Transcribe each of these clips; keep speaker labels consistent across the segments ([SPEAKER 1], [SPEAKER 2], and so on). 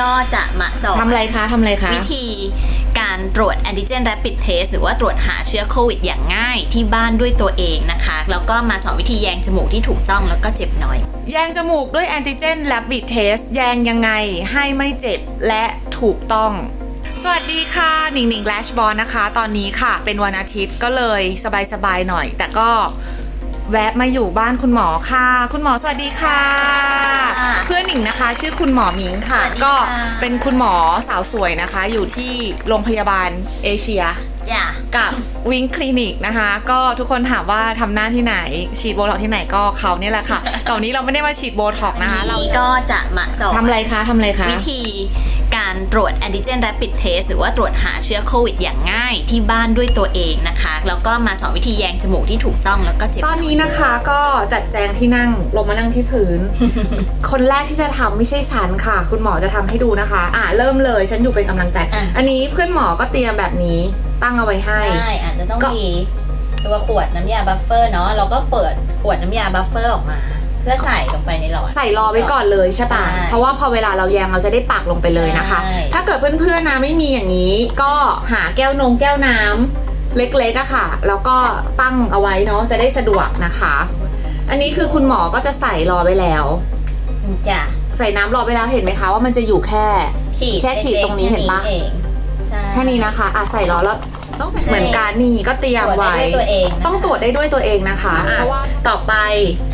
[SPEAKER 1] ก็จะมาสอน
[SPEAKER 2] ทำอะไรคะทำอะไรคะ
[SPEAKER 1] วิธีการตรวจแอนติเจน Rapid Test หรือว่าตรวจหาเชื้อโควิดอย่างง่ายที่บ้านด้วยตัวเองนะคะ แล้วก็มาสอนวิธีแยงจมูกที่ถูกต้องแล้วก็เจ็บน้อย
[SPEAKER 2] แยงจมูกด้วยแอนติเจน r a บ i d test แยงยังไงให้ไม่เจ็บและถูกต้องสวัสดีค่ะหนิงหนิงแลชบอลนะคะ ตอนนี้ค่ะ เป็นวันอาทิตย์ก็เลยสบายๆหน่อย แต่ก็ แวะมาอยู่บ้านคุณหมอค่ะ คุณหมอสวัสดีค่ะ
[SPEAKER 1] ค่ะ
[SPEAKER 2] เพื่อนหนิงนะคะ ชื่อคุณหมอมิงค่ะ
[SPEAKER 1] สวัสดีค่ะ
[SPEAKER 2] ก็เป็นคุณหมอสาวสวยนะคะ อยู่ที่โรงพยาบาลเอเชีย
[SPEAKER 1] จ้ะ
[SPEAKER 2] กับ วิงคลินิกนะคะ ก็ทุกคนถามว่าทำหน้าที่ไหน ฉีดโบท็อกซ์ที่ไหนก็เขาเนี่ยแหละค่ะ ตอนนี้เราไม่ได้มาฉีดโบท็อกซ์นะคะ เรา
[SPEAKER 1] นี้ก็จะมาสอน
[SPEAKER 2] ทำอะไรคะทำอะไรคะ
[SPEAKER 1] วิธี การตรวจแอนติเจน Rapid Test หรือว่าตรวจหาเชื้อโควิดอย่างง่ายที่บ้านด้วยตัวเองนะคะ แล้วก็มาสอนวิธีแยงจมูกที่ถูกต้องแล้วก็เจ็บ
[SPEAKER 2] ตอนนี้นะคะก็จัดแจงที่นั่งลงมานั่งที่พื้น คนแรกที่จะทำไม่ใช่ฉันค่ะ คุณหมอจะทำให้ดูนะคะ อะเริ่มเลยฉันอยู่เป็นกำลังใจ
[SPEAKER 1] อะ
[SPEAKER 2] อันนี้เพื่อนหมอก็เตรียมแบบนี้ตั้งเอาไว้ให้
[SPEAKER 1] ใช่อาจจะต้อง
[SPEAKER 2] ก็
[SPEAKER 1] มีตัวขวดน้ำยาบัฟเฟอร์เนาะเราก็เปิดขวดน้ำยาบัฟเฟอร์ออกมาเพื่อใส่ลงไปในหลอด
[SPEAKER 2] ใส่รอไว้ก่อนเลยใช่ปะ
[SPEAKER 1] ใช่
[SPEAKER 2] เพราะว่าพอเวลาเราแยงเราจะได้ปักลงไปเลยนะคะ
[SPEAKER 1] ใช่
[SPEAKER 2] ถ้าเกิดเพื่อนๆนะไม่มีอย่างนี้ ก็หาแก้วนงแก้วน้ำเล็กๆอะค่ะ แล้วก็ตั้งเอาไว้เนาะจะได้สะดวกนะคะ อันนี้คือคุณหมอก็จะใส่รอไว้แล้ว
[SPEAKER 1] จ้ะ
[SPEAKER 2] ใส่น้ำรอไว้แล้วเห็นไหมคะว่ามันจะอยู่แค่
[SPEAKER 1] ขีด
[SPEAKER 2] แค่ขีดตรงนี้เห็นปะ
[SPEAKER 1] เองใช่
[SPEAKER 2] แค่นี้นะคะอะใส่รอแล้วต้องใส่เหมือนกันนี่ก็เตรียม
[SPEAKER 1] ตรวจ
[SPEAKER 2] ไว้
[SPEAKER 1] ได้ด้วยตัวเองนะคะ
[SPEAKER 2] ต้องตรวจได้ด้วยตัวเองนะคะเพราะว่าต่อไป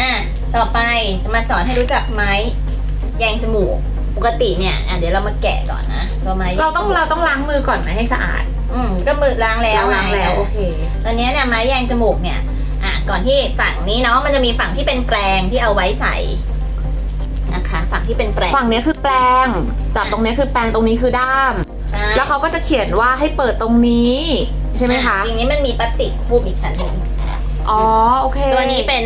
[SPEAKER 1] อะ ต่อไปมาสอนให้รู้จักไม้แยงจมูก ปกติเนี่ยอะเดี๋ยวเรามาแกะก่อนนะตัวไม้แย
[SPEAKER 2] เราต้อง
[SPEAKER 1] จมูก
[SPEAKER 2] เราต้องล้างมือก่อนไหมให้สะอาด
[SPEAKER 1] อืมก็มือล้างแล้ว
[SPEAKER 2] ล้างแล้ว
[SPEAKER 1] ไง
[SPEAKER 2] โอเค
[SPEAKER 1] ตอนนี้เนี่ยไม้แยงจมูกเนี่ย อะก่อนที่ฝั่งนี้เนาะมันจะมีฝั่งที่เป็นแปรงที่เอาไว้ใส่นะคะ ฝั่งที่เป็นแปรง
[SPEAKER 2] ฝั่งเนี้ยคือแปลงจับตรงเนี้ยคือแปลงตรงนี้คือด้าม
[SPEAKER 1] ใช่
[SPEAKER 2] แล้วเขาก็จะเขียนว่าให้เปิดตรงนี้ ใช่ไหมคะ
[SPEAKER 1] อ่จริงๆนี้มันมีพลาสติกคูบอีกชั้นหนึ่ง
[SPEAKER 2] อ๋อโอเค
[SPEAKER 1] ตัวนี้เป็น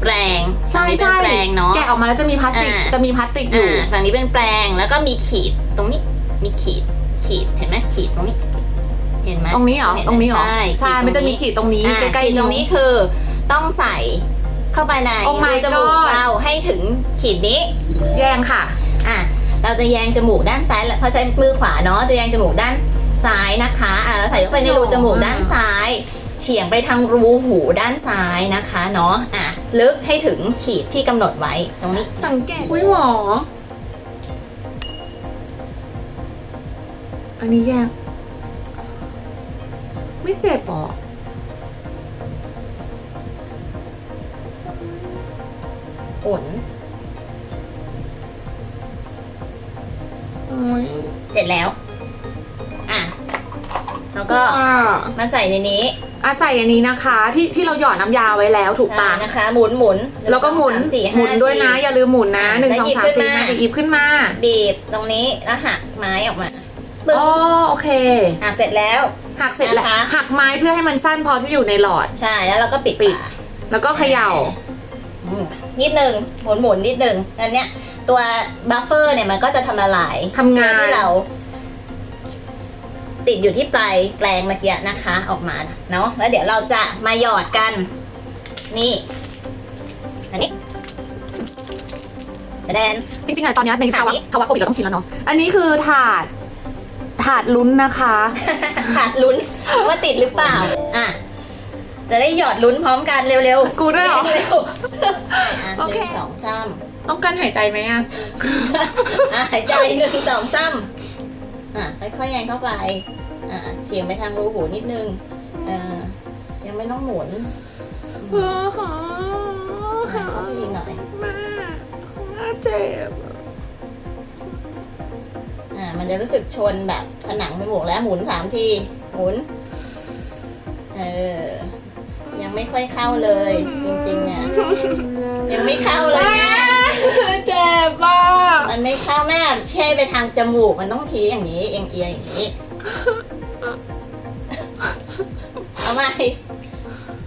[SPEAKER 1] แปรง
[SPEAKER 2] ใช่
[SPEAKER 1] ฝั่งนี้เป็น
[SPEAKER 2] ใช่
[SPEAKER 1] แปรงเนาะ
[SPEAKER 2] แกะออกมาแล้วจะมีพลาสติก
[SPEAKER 1] อ่า
[SPEAKER 2] จะมีพลาสติกอยู่
[SPEAKER 1] อ่าฝั่งนี้เป็นแปรงแล้วก็มีขีดตรงนี้มีขีดขีดเห็นไหมขีดตรงนี้ เห็นไหม
[SPEAKER 2] ตรงนี้เหรอ
[SPEAKER 1] ห็ไต
[SPEAKER 2] รงนี้เหรอ
[SPEAKER 1] ใช่
[SPEAKER 2] ใช่
[SPEAKER 1] ขีด
[SPEAKER 2] มันจะมี
[SPEAKER 1] ตรง
[SPEAKER 2] ขีดตรงนี้
[SPEAKER 1] อ่า
[SPEAKER 2] ใกล้
[SPEAKER 1] ขีด
[SPEAKER 2] ๆ
[SPEAKER 1] ตรงนี้คือต้องใส่เข้าไปใน
[SPEAKER 2] Oh my
[SPEAKER 1] รูจมูก
[SPEAKER 2] God
[SPEAKER 1] เราให้ถึงขีดนี้
[SPEAKER 2] แยงค่ะ
[SPEAKER 1] อะเราจะแยงจมูกด้านซ้ายเพราะใช้มือขวาเนาะจะแยงจมูกด้านซ้ายนะคะอะเราใส่เข้าไปในรูจมูกด้านซ้าย เฉียงไปทางรูหูด้านซ้ายนะคะเนาะอะลึกให้ถึงขีดที่กำหนดไว้ตรงนี้
[SPEAKER 2] สังเกต อุ้ยหมอ อันนี้แยงไม่เจ็บหรอ
[SPEAKER 1] อุ่น
[SPEAKER 2] โอ้ย
[SPEAKER 1] เสร็จแล้ว อะ แล้วก็
[SPEAKER 2] อ่า
[SPEAKER 1] มาใส่ในนี้
[SPEAKER 2] อะใส่อันนี้นะคะ ที่ที่เราหยอดน้ำยาไว้แล้วถูกปะ
[SPEAKER 1] ใช่นะคะ หมุนหมุน
[SPEAKER 2] แล้วก็หมุน
[SPEAKER 1] งสองสาสี่
[SPEAKER 2] หมุนด้วยนะ
[SPEAKER 1] ที
[SPEAKER 2] อย่าลืมหมุนนะ
[SPEAKER 1] อะ
[SPEAKER 2] หนึ่ง
[SPEAKER 1] แล้ว
[SPEAKER 2] สอง
[SPEAKER 1] หยิบ
[SPEAKER 2] สาม
[SPEAKER 1] ขึ้น
[SPEAKER 2] สี่
[SPEAKER 1] มา
[SPEAKER 2] ห้าหยิบขึ้นมา
[SPEAKER 1] บีบตรงนี้แล้วหักไม้ออกมาปึ๊บ
[SPEAKER 2] อ๋อโอเค
[SPEAKER 1] อะเสร็จแล้ว
[SPEAKER 2] หักเสร็จแล้ว
[SPEAKER 1] นะคะ
[SPEAKER 2] หักไม้เพื่อให้มันสั้นพอที่อยู่ในหลอด
[SPEAKER 1] ใช่แล้วเราก็ปิด
[SPEAKER 2] ปิด
[SPEAKER 1] ฝา
[SPEAKER 2] แล้วก็เขย่า
[SPEAKER 1] อืมนิดหนึ่งหมุนหมุนนิดหนึ่งอันเนี้ยตัวบัฟเฟอร์เนี่ยมันก็จะทำละลาย
[SPEAKER 2] ทำงาน
[SPEAKER 1] เชื้อที่เรา ติดอยู่ที่ปลายแปลงเมื่อกี้นะคะออกมาเนาะแล้วเดี๋ยวเราจะมาหยอดกัน นี่อันนี้จะแดน
[SPEAKER 2] จริงๆอะตอนเนี้ยในภาวะ
[SPEAKER 1] อันนี้
[SPEAKER 2] ภาวะโควิดเราต้องชินแล้วเนาะอันนี้คือถาดถาดลุ้นนะคะ
[SPEAKER 1] ขาดลุ้นว่าติดหรือเปล่า อะ จะได้หยอดลุ้นพร้อมกันเร็วๆ
[SPEAKER 2] กูด้วยเหรอ
[SPEAKER 1] เร็วๆอะ
[SPEAKER 2] โอ
[SPEAKER 1] ห
[SPEAKER 2] เค
[SPEAKER 1] นึ่งสองสาม
[SPEAKER 2] ต้องการหายใจไหมอะ
[SPEAKER 1] อะหายใจหนึ่งสองสาม อะค่อยๆแยงเข้าไปอะเฉียงไปทางรูหูนิดนึงเอ่อยังไม่ต้องหมุนอะเข้าไปอีกหน่อย
[SPEAKER 2] แม่แม่เจ็บ
[SPEAKER 1] อะมันจะรู้สึกชนแบบผนังไปบวกแล้วหมุนสามทีหมุนเออยังไม่ค่อยเข้าเลย จริงๆเนี่ยยังไม่เข้าเลยแม่
[SPEAKER 2] เจ็ บมาก
[SPEAKER 1] มันไม่เข้าแม่เช่ไปทางจมูกมันต้องทีอย่างนี้ เอียงเอียงอย่างนี้ เอาไหม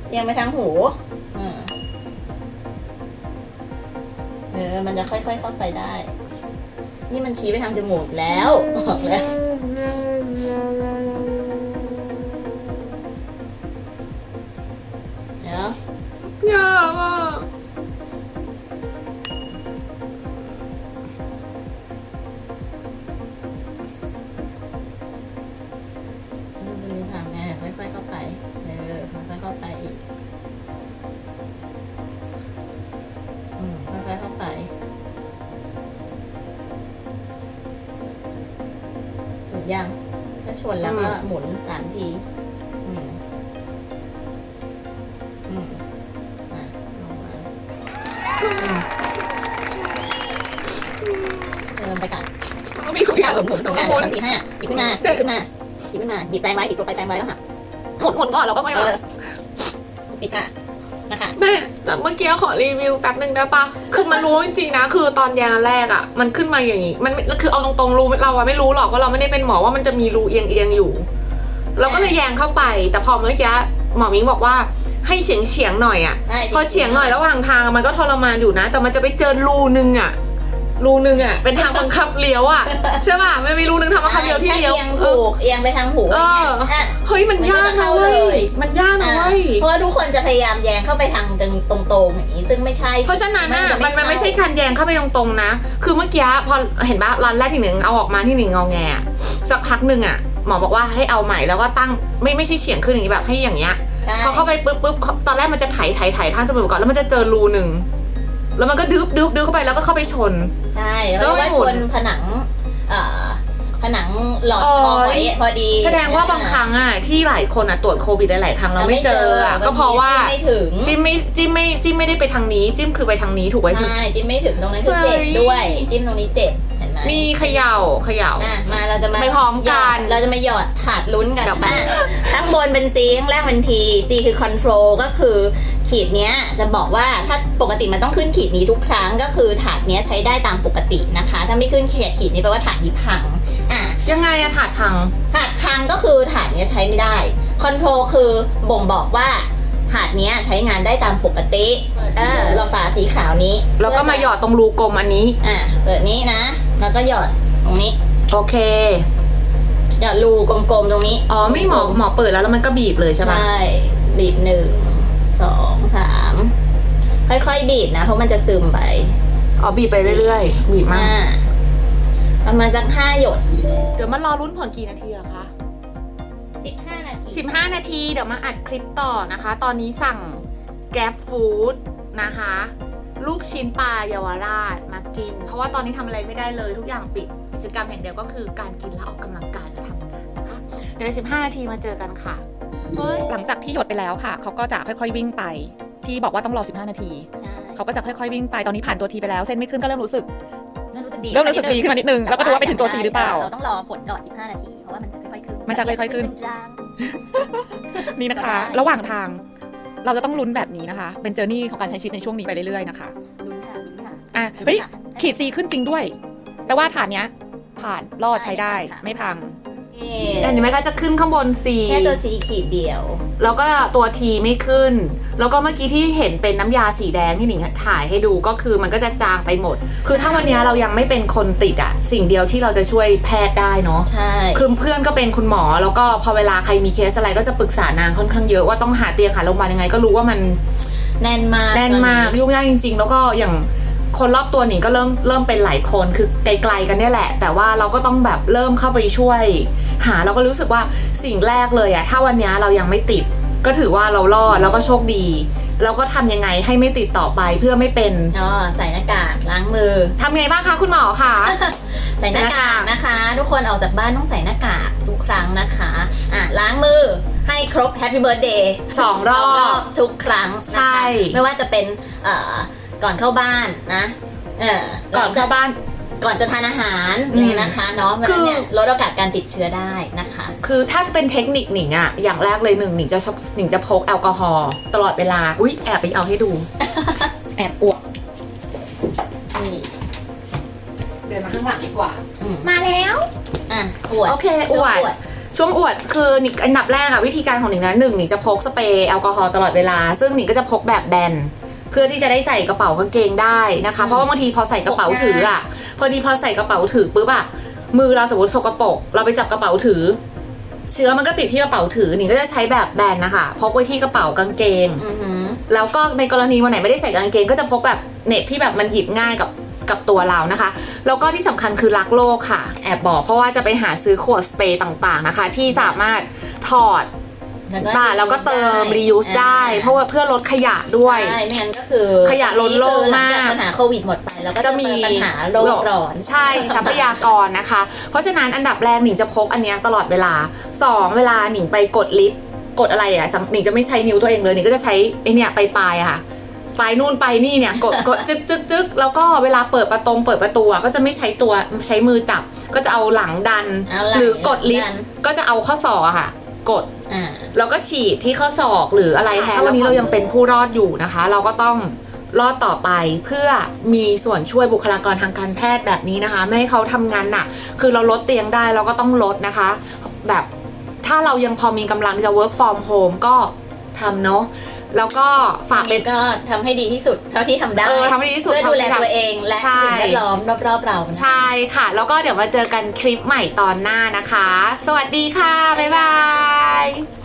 [SPEAKER 1] เอียงไปทางหูอ่าเออ มันจะค่อยๆเข้าไปได้ นี่มันชี้ไปทางจมูกแล้ว บอกแล้ว ยังถ้าชนแล้วก็หมุนสามที อืม อืมอะลงมาอืมเดินไปก่อน
[SPEAKER 2] ก็มีทุกอย่าง
[SPEAKER 1] หมุนหมุนหมุน
[SPEAKER 2] หมุน
[SPEAKER 1] สามสี่ห้าหยิบขึ้นมาหยิบขึ้นมาหยิบขึ้นมาหยิบแปรงไว้หยิบตัวไปแปรงไว้แล้วค่ะ
[SPEAKER 2] หมุนหมุนก่อนแล้วก็ไม่
[SPEAKER 1] เอ
[SPEAKER 2] เอา
[SPEAKER 1] อปิดค่ะ นะคะ
[SPEAKER 2] แม่แต่เมื่อกี้ขอรีวิวแป๊บนึงได้ปะคือมันรู้จริงๆนะ คือตอนแยงอันแรกอะมันขึ้นมาอย่างนี้มันคือเอาตรงๆรู้เราอะไม่รู้หรอกว่าเราไม่ได้เป็นหมอว่ามันจะมีรูเอียงเอียงๆอยู่ เราก็เลยแยงเข้าไป แต่พอเมื่อกี้หมอมิ้งบอกว่าให้เฉียงเฉียงๆหน่อยอะ
[SPEAKER 1] ใช่
[SPEAKER 2] พอเฉียงหน่อยระหว่างทางมันก็ทรมานอยู่นะ แต่มันจะไปเจอรูนึงอะ รูนึงอะเป็นทางบังคับเลี้ยวอะใช่ป่ะมันมีรูนึงทางบังคับเลี้ยวที่
[SPEAKER 1] ถ้า
[SPEAKER 2] เลี้ยว
[SPEAKER 1] เอียงถูกเอียงไปทางหู
[SPEAKER 2] เออ
[SPEAKER 1] อย่างเงี้ยอะ
[SPEAKER 2] เฮ้ยมันยาก
[SPEAKER 1] มันก็จะ
[SPEAKER 2] นะ
[SPEAKER 1] เข้า
[SPEAKER 2] เว้
[SPEAKER 1] เลยย
[SPEAKER 2] มันยากนะ
[SPEAKER 1] อะ
[SPEAKER 2] เว้ย
[SPEAKER 1] เพราะว่าทุกคนจะพยายามแยงเข้าไปทางตรงๆอย่างนี้ซึ่งไม่ใช่
[SPEAKER 2] เพราะฉะนั้นน่ะ
[SPEAKER 1] จะ
[SPEAKER 2] มันมันไม่ใช่
[SPEAKER 1] เข้า
[SPEAKER 2] การแยงเข้าไปตรงๆนะ คือเมื่อกี้พอเห็นปะร้านแรกที่หนึ่งเอาออกมาที่หนึ่งงอแงอะสักพักหนึ่งอะหมอบอกว่าให้เอาใหม่แล้วก็ตั้งไม่ไม่ใช่เฉียงขึ้นอย่างนี้แบบให้อย่างเงี้ย
[SPEAKER 1] ใช่
[SPEAKER 2] พอเข้าไปปุ๊บปุ๊บตอนแรกมันจะไถไถไถข้างจมูกก่อนแล้วมันจะเจอรูหนึ่ง แล้วมันก็ดึบดึบดึบเข้าไปแล้วก็เข้าไปชน
[SPEAKER 1] ใช่
[SPEAKER 2] แล้
[SPEAKER 1] แล้วว
[SPEAKER 2] ไม่
[SPEAKER 1] ว่า
[SPEAKER 2] หมุ
[SPEAKER 1] ช
[SPEAKER 2] น
[SPEAKER 1] นผนังเอ่อผนังหลอด
[SPEAKER 2] โอ้
[SPEAKER 1] คอยหอยพอดี
[SPEAKER 2] แสดงว่าบางครั้งอะที่หลายคนอะตรวจโควิดหลายๆครั้งเราไม่เจออะก็เพราะว่า
[SPEAKER 1] ไม่ถึง
[SPEAKER 2] จิ้มไม่จิ้มไม่จิ้มไม่ได้ไปทางนี้ จิ้มคือไปทางนี้ถูกไหม
[SPEAKER 1] ใช่จิ้มไม่ถึงตรงนั้นคือ
[SPEAKER 2] เฮ้ย
[SPEAKER 1] เจ็บด้วย จิ้มตรงนี้เจ็บ เห็นไหม
[SPEAKER 2] มีเขย่าเขย่า
[SPEAKER 1] อะมาเราจะมา
[SPEAKER 2] ไปพร้อมกัน
[SPEAKER 1] หยดเราจะมาหยอดถาดลุ้นกัน
[SPEAKER 2] เดี๋ยวไป
[SPEAKER 1] อะข้างบนเป็น C ข้างล่างเป็น T C คือ control ก็คือขีดเนี้ยจะบอกว่าถ้าปกติมันต้องขึ้นขีดนี้ทุกครั้งก็คือถาดเนี้ยใช้ได้ตามปกตินะคะ ถ้าไม่ขึ้นขีดขีดนี้แปลว่าถาดนี้พังอะ
[SPEAKER 2] ยังไงอะถาดพัง
[SPEAKER 1] ถาดพังก็คือถาดเนี้ยใช้ไม่ได้ คอนโทรลคือบ่งบอกว่าถาดเนี้ยใช้งานได้ตามปกติ เออเราฝาสีขาวนี้
[SPEAKER 2] แล้วก็มาหยอดตรงรูกลมอันนี้
[SPEAKER 1] อะเปิดนี้นะ แล้วก็หยอดตรงนี้
[SPEAKER 2] โอเค
[SPEAKER 1] หยอดรูกลมๆตรงนี้
[SPEAKER 2] อ๋อไม่หมอหมอเปิดแล้วแล้วมันก็บีบเลยใช่ปะ
[SPEAKER 1] ใช่บีบหนึ่งสองสามค่อยๆบีบนะเพราะมันจะซึมไป
[SPEAKER 2] อ๋อบีบไปเรื่อยๆ บีบมา
[SPEAKER 1] ห้ากประมาณสักห้าหยด
[SPEAKER 2] เดี๋ยวมารอลุ้นผลกี่นาทีอะคะ
[SPEAKER 1] สิบห้านาที
[SPEAKER 2] 15นาที เดี๋ยวมาอัดคลิปต่อนะคะ ตอนนี้สั่งแก b ฟู้ดนะคะ ลูกชิ้นปลาเยาวราชมากิน เพราะว่าตอนนี้ทำอะไรไม่ได้เลยทุกอย่างปิดกิจกรรมอย่างเดียวก็คือการกินและออกกำลังกายและทำงานนะคะ เดี๋ยวใน15นาทีมาเจอกันค่ะ หลังจากที่หยดไปแล้วค่ะ เขาก็จะค่อยๆวิ่งไป ที่บอกว่าต้องรอ 15 นาที
[SPEAKER 1] ใช่
[SPEAKER 2] เขาก็จะค่อยๆวิ่งไปตอนนี้ผ่านตัวทีไปแล้ว เส้นไม่ขึ้นก็เริ่มรู้สึก
[SPEAKER 1] เริ่มรู้สึกดี
[SPEAKER 2] เริ่มรู้สึกดีขึ้นมานิดนึง แล้วก็ดูว่าไปถึงตัว C หรือเปล่า
[SPEAKER 1] เราต้องรอผลก่อน 15 นาที เพราะว่ามันจะค่อยๆขึ้น
[SPEAKER 2] มันจะค่อยๆขึ้น
[SPEAKER 1] จาง
[SPEAKER 2] นี่นะคะ
[SPEAKER 1] ได้
[SPEAKER 2] ระหว่างทาง เราจะต้องลุ้นแบบนี้นะคะ เป็นเจอร์นี่ของการใช้ชีวิตในช่วงนี้ไปเรื่อยๆนะคะ
[SPEAKER 1] ลุ้นค่ะลุ้นค่ะ
[SPEAKER 2] อะเฮ้ยขีดซีขึ้นจริงด้วยแปลว่าฐานเนี้ยผ่านรอดใช้ได้
[SPEAKER 1] ค่ะ
[SPEAKER 2] ไม่พัง
[SPEAKER 1] เอ๊
[SPEAKER 2] แต่ะเห็นไหมก็จะขึ้นข้างบน C
[SPEAKER 1] แค่ตัวสีขีดเดียว
[SPEAKER 2] แล้วก็ตัว T ไม่ขึ้น แล้วก็เมื่อกี้ที่เห็นเป็นน้ำยาสีแดงที่หนิงถ่ายให้ดูก็คือมันก็จะจางไปหมด คือถ้าวันเนี้ยเรายังไม่เป็นคนติดอะสิ่งเดียวที่เราจะช่วยแพทย์ได้เนาะ
[SPEAKER 1] ใช่
[SPEAKER 2] คือเพื่อนก็เป็นคุณหมอ แล้วก็พอเวลาใครมีเคสอะไรก็จะปรึกษานางค่อนข้างเยอะว่าต้องหาเตียงหาโรงพยาบาลยังไงก็รู้ว่ามัน
[SPEAKER 1] แน่นมาก
[SPEAKER 2] แน่นมาก
[SPEAKER 1] ตอนนี้
[SPEAKER 2] ยุ่งยากจริง ๆ แล้วก็อย่างคนรอบตัวหนิงก็เริ่มเริ่มเป็นหลายคนคือไกลๆกันเนี่ยแหละ แต่ว่าเราก็ต้องแบบเริ่มเข้าไปช่วย หาเราก็รู้สึกว่าสิ่งแรกเลยอะถ้าวันเนี้ยเรายังไม่ติด ก็ถือว่าเรารอดแล้วก็โชคดีแล้วก็ทำยังไงให้ไม่ติดต่อไปเพื่อไม่เป็น
[SPEAKER 1] อ๋อใส่หน้ากากล้างมือ
[SPEAKER 2] ทำไงบ้างคะคุณหมอคะ
[SPEAKER 1] ใส่หน้ากากนะคะ ทุกคนออกจากบ้านต้องใส่หน้ากากทุกครั้งนะคะอะล้างมือให้ครบ Happy Birthday
[SPEAKER 2] สองร
[SPEAKER 1] ร
[SPEAKER 2] อ
[SPEAKER 1] อ
[SPEAKER 2] บบ
[SPEAKER 1] ทุกครั้ง
[SPEAKER 2] ใช่
[SPEAKER 1] นะคะไม่ว่าจะเป็นเอ่อก่อนเข้าบ้านนะเออ
[SPEAKER 2] ก่อนเข้าบ้าน
[SPEAKER 1] ก่อนจะทานอาหาร
[SPEAKER 2] อืม
[SPEAKER 1] นี่นะคะเนาะเพราะฉะนั้นเนี่ย
[SPEAKER 2] คือ
[SPEAKER 1] ลดโอกาสการติดเชื้อได้นะคะ
[SPEAKER 2] คือถ้าจะเป็นเทคนิคหนิงอะอย่างแรกเลยหนึ่งหนิงจะชอบหนิงจะพกแอลกอฮอล์ตลอดเวลาอุ๊ยแอบไปเอาให้ดู แอบอวด
[SPEAKER 1] นี่
[SPEAKER 2] เดินมาข้างหลังดีกว่า
[SPEAKER 1] อืม
[SPEAKER 2] มาแล้ว
[SPEAKER 1] อะอวด
[SPEAKER 2] โอเคอวด ช่วงอวดคือหนิงอันดับแรกอะวิธีการของหนิงนะหนึ่งหนิงจะพกสเปรย์แอลกอฮอล์ตลอดเวลา ซึ่งหนิงก็จะพกแบบแบนเพื่อที่จะได้ใส่กระเป๋ากางเกงได้นะคะ เพราะว่าบางทีพอใส่กระเป๋าถืออะ พอดีพอใส่กระเป๋าถือปุ๊บอะมือเราสมมติสกปรกเราไปจับกระเป๋าถือ เชื้อมันก็ติดที่กระเป๋าถือหนิงก็จะใช้แบบแบนนะคะพกไว้ที่กระเป๋ากางเกง
[SPEAKER 1] อือหือ
[SPEAKER 2] แล้วก็ในกรณีวันไหนไม่ได้ใส่กางเกง ก็จะพกแบบเหน็บที่แบบมันหยิบง่ายกับกับตัวเรานะคะ แล้วก็ที่สำคัญคือรักโลกค่ะ แอบบอกเพราะว่าจะไปหาซื้อขวดสเปรย์ต่างๆนะคะ ที่สามารถถอด
[SPEAKER 1] แล้วก็
[SPEAKER 2] อ่าแล้วก็เติม
[SPEAKER 1] ได้
[SPEAKER 2] reuse ได้
[SPEAKER 1] อ่า
[SPEAKER 2] เพราะว่าเพื่อลดขยะด้วย
[SPEAKER 1] ใช่ไม่งั้นก็คือ
[SPEAKER 2] ขยะล้นโลก
[SPEAKER 1] คือหลังจาก
[SPEAKER 2] มาก
[SPEAKER 1] ปัญหาโควิดหมดไปแล้วก็
[SPEAKER 2] จะ
[SPEAKER 1] จะ
[SPEAKER 2] มี
[SPEAKER 1] มีปัญหาโลกร้อน
[SPEAKER 2] ใช่ทรัพยากรนะคะ เพราะฉะนั้นอันดับแรกหนิงจะพกอันเนี้ยตลอดเวลาสองเวลาหนิงไปกดลิฟต์กดอะไรอะหนิงจะไม่ใช้นิ้วตัวเองเลยหนิงก็จะใช้ไอเนี่ยไปปลายๆอะค่ะปลายนู่นไปนี่เนี่ยกดกดจึ๊กจึ๊กจึ๊กแล้วก็เวลาเปิดประตงเปิดประตูอะก็จะไม่ใช้ตัวใช้มือจับ ก็จะเอาหลังดัน
[SPEAKER 1] เอาหลัง
[SPEAKER 2] หรือกดลิฟ
[SPEAKER 1] ดั
[SPEAKER 2] ต์
[SPEAKER 1] น
[SPEAKER 2] ก็จะเอาข้อศอกอะค่ะ กด
[SPEAKER 1] อ่า
[SPEAKER 2] แล้วก็ฉีดที่ข้อศอกหรืออะไรแทนถ้าวันนี้เรายังเป็นผู้รอดอยู่นะคะ เราก็ต้องรอดต่อไปเพื่อมีส่วนช่วยบุคลากรทางการแพทย์แบบนี้นะคะ ไม่ให้เขาทำงานหนักคือเราลดเตียงได้เราก็ต้องลดนะคะ แบบถ้าเรายังพอมีกำลังจะ work from home ก็ทำเนาะ แล้วก็ฝากเป็น
[SPEAKER 1] ก็ทำให้ดีที่สุดเท่าที่ทำได้
[SPEAKER 2] เออทำให้ดีที่สุด
[SPEAKER 1] เพื่อดูแล
[SPEAKER 2] เท่าที่ทำ
[SPEAKER 1] ตัวเองและ
[SPEAKER 2] ใช่
[SPEAKER 1] สิ่งแวดล้อมรอบๆเรานะ
[SPEAKER 2] ใช่ค่ะ แล้วก็เดี๋ยวมาเจอกันคลิปใหม่ตอนหน้านะคะ สวัสดีค่ะ บ๊ายบา